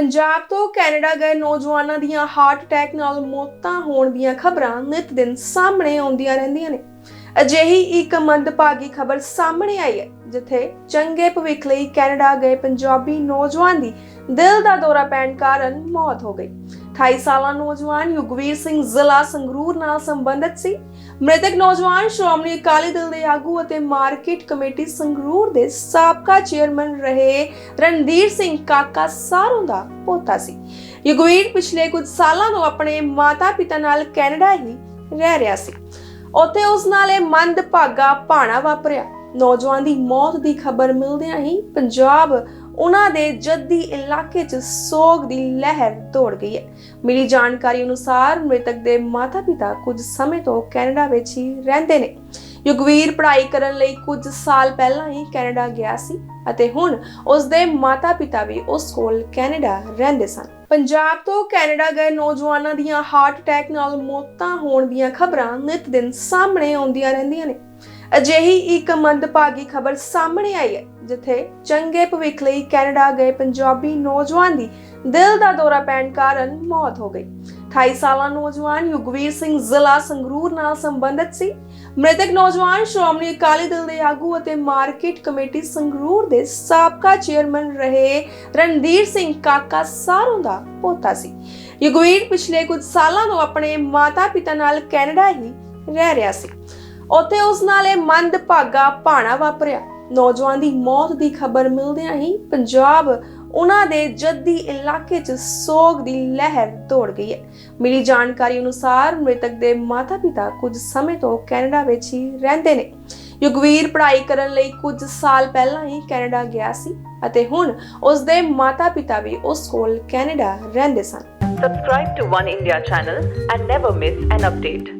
ਪੰਜਾਬ ਤੋਂ ਕੈਨੇਡਾ ਗਏ ਨੌਜਵਾਨਾਂ ਦੀਆਂ ਹਾਰਟ ਅਟੈਕ ਨਾਲ ਮੌਤਾਂ ਹੋਣ ਦੀਆਂ ਖਬਰਾਂ ਨਿਤ ਦਿਨ ਸਾਹਮਣੇ ਆਉਂਦੀਆਂ ਰਹਿੰਦੀਆਂ ਨੇ। ਅਜਿਹੀ ਇੱਕ ਮੰਦਭਾਗੀ ਖਬਰ ਸਾਹਮਣੇ ਆਈ ਹੈ, ਜਿੱਥੇ ਚੰਗੇ ਭਵਿੱਖ ਲਈ ਕੈਨੇਡਾ ਗਏ ਪੰਜਾਬੀ ਨੌਜਵਾਨ ਦੀ ਦਿਲ ਦਾ ਦੌਰਾ ਪੈਣ ਕਾਰਨ ਮੌਤ ਹੋ ਗਈ। 28 ਸਾਲਾ ਨੌਜਵਾਨ ਯੁਗਵੀਰ ਸਿੰਘ ਜ਼ਿਲ੍ਹਾ ਸੰਗਰੂਰ ਨਾਲ ਸੰਬੰਧਿਤ ਸੀ। ਮ੍ਰਿਤਕ ਨੌਜਵਾਨ ਸ਼੍ਰੋਮਣੀ ਅਕਾਲੀ ਦਲ ਦੇ ਆਗੂ ਅਤੇ ਮਾਰਕੀਟ ਕਮੇਟੀ ਸੰਗਰੂਰ ਦੇ ਸਾਬਕਾ ਚੇਅਰਮੈਨ ਰਹੇ ਰਣਧੀਰ ਸਿੰਘ ਕਾਕਾ ਸਾਰੋਂ ਦਾ ਪੋਤਾ ਸੀ। ਯੁਗਵੀਰ ਪਿਛਲੇ ਕੁਝ ਸਾਲਾਂ ਤੋਂ ਆਪਣੇ ਮਾਤਾ-ਪਿਤਾ ਨਾਲ ਕੈਨੇਡਾ ਹੀ ਰਹਿ ਰਿਹਾ ਸੀ। ਉੱਥੇ ਉਸ ਨਾਲ ਇਹ ਮੰਦਭਾਗਾ ਭਾਣਾ ਵਾਪਰਿਆ। ਨੌਜਵਾਨ ਦੀ ਮੌਤ ਦੀ ਖਬਰ ਮਿਲਦਿਆਂ ਹੀ ਪੰਜਾਬ ਉਹਨਾਂ ਦੇ ਜੱਦੀ ਇਲਾਕੇ 'ਚ ਸੋਗ ਦੀ ਲਹਿਰ ਦੌੜ ਗਈ ਹੈ। ਮਿਲੀ ਜਾਣਕਾਰੀ ਅਨੁਸਾਰ ਮ੍ਰਿਤਕ ਦੇ ਮਾਤਾ-ਪਿਤਾ ਕੁਝ ਸਮੇਂ ਤੋਂ ਕੈਨੇਡਾ ਵਿੱਚ ਹੀ ਰਹਿੰਦੇ ਨੇ। ਯੁਗਵੀਰ ਪੜ੍ਹਾਈ ਕਰਨ ਲਈ ਕੁਝ ਸਾਲ ਪਹਿਲਾਂ ਹੀ ਕੈਨੇਡਾ ਗਿਆ ਸੀ ਅਤੇ ਹੁਣ ਉਸ ਦੇ ਮਾਤਾ-ਪਿਤਾ ਵੀ ਉਸ ਕੋਲ ਕੈਨੇਡਾ ਰਹਿੰਦੇ ਸਨ। ਪੰਜਾਬ ਤੋਂ ਕੈਨੇਡਾ ਗਏ ਨੌਜਵਾਨਾਂ ਦੀਆਂ ਹਾਰਟ ਅਟੈਕ ਨਾਲ ਮੌਤਾਂ ਹੋਣ ਦੀਆਂ ਖਬਰਾਂ ਨਿਤ ਦਿਨ ਸਾਹਮਣੇ ਆਉਂਦੀਆਂ ਰਹਿੰਦੀਆਂ ਨੇ। ਅਜਿਹੀ ਇੱਕ ਮੰਦਭਾਗੀ ਖਬਰ ਸਾਹਮਣੇ ਆਈ ਹੈ, ਜਿੱਥੇ ਚੰਗੇ ਭਵਿੱਖ ਲਈ ਕੈਨੇਡਾ ਗਏ ਪੰਜਾਬੀ ਨੌਜਵਾਨ ਦੀ ਦਿਲ ਦਾ ਦੌਰਾ ਪੈਣ ਕਾਰਨ ਮੌਤ ਹੋ ਗਈ। 28 ਸਾਲਾ ਨੌਜਵਾਨ ਯੁਗਵੀਰ ਸਿੰਘ ਜ਼ਿਲ੍ਹਾ ਸੰਗਰੂਰ ਨਾਲ ਸੰਬੰਧਿਤ ਸੀ। ਮ੍ਰਿਤਕ ਨੌਜਵਾਨ ਸ਼੍ਰੋਮਣੀ ਅਕਾਲੀ ਦਲ ਦੇ ਆਗੂ ਅਤੇ ਮਾਰਕੀਟ ਕਮੇਟੀ ਸੰਗਰੂਰ ਦੇ ਸਾਬਕਾ ਚੇਅਰਮੈਨ ਰਹੇ ਰਣਧੀਰ ਸਿੰਘ ਕਾਕਾ ਸਾਰੋਂ ਦਾ ਪੋਤਾ ਸੀ। ਯੁਗਵੀਰ ਪਿਛਲੇ ਕੁਝ ਸਾਲਾਂ ਤੋਂ ਆਪਣੇ ਮਾਤਾ-ਪਿਤਾ ਨਾਲ ਕੈਨੇਡਾ ਹੀ ਰਹਿ ਰਿਹਾ ਸੀ। ਉੱਥੇ ਉਸ ਨਾਲ ਇਹ ਮੰਦਭਾਗਾ ਭਾਣਾ ਵਾਪਰਿਆ। ਨੌਜਵਾਨ ਦੀ ਮੌਤ ਦੀ ਖਬਰ ਮਿਲਦਿਆਂ ਹੀ ਪੰਜਾਬ ਉਹਨਾਂ ਦੇ ਜੱਦੀ ਇਲਾਕੇ 'ਚ ਸੋਗ ਦੀ ਲਹਿਰ ਦੌੜ ਗਈ ਹੈ। ਮਿਲੀ ਜਾਣਕਾਰੀ ਅਨੁਸਾਰ ਮ੍ਰਿਤਕ ਦੇ ਮਾਤਾ-ਪਿਤਾ ਕੁਝ ਸਮੇਂ ਤੋਂ ਕੈਨੇਡਾ ਵਿੱਚ ਹੀ ਰਹਿੰਦੇ ਨੇ। ਯੁਗਵੀਰ ਪੜ੍ਹਾਈ ਕਰਨ ਲਈ ਕੁਝ ਸਾਲ ਪਹਿਲਾਂ ਹੀ ਕੈਨੇਡਾ ਗਿਆ ਸੀ ਅਤੇ ਹੁਣ ਉਸ ਦੇ ਮਾਤਾ-ਪਿਤਾ ਵੀ ਉਸ ਕੋਲ ਕੈਨੇਡਾ ਰਹਿੰਦੇ ਸਨ। Subscribe to One India channel and never miss an update.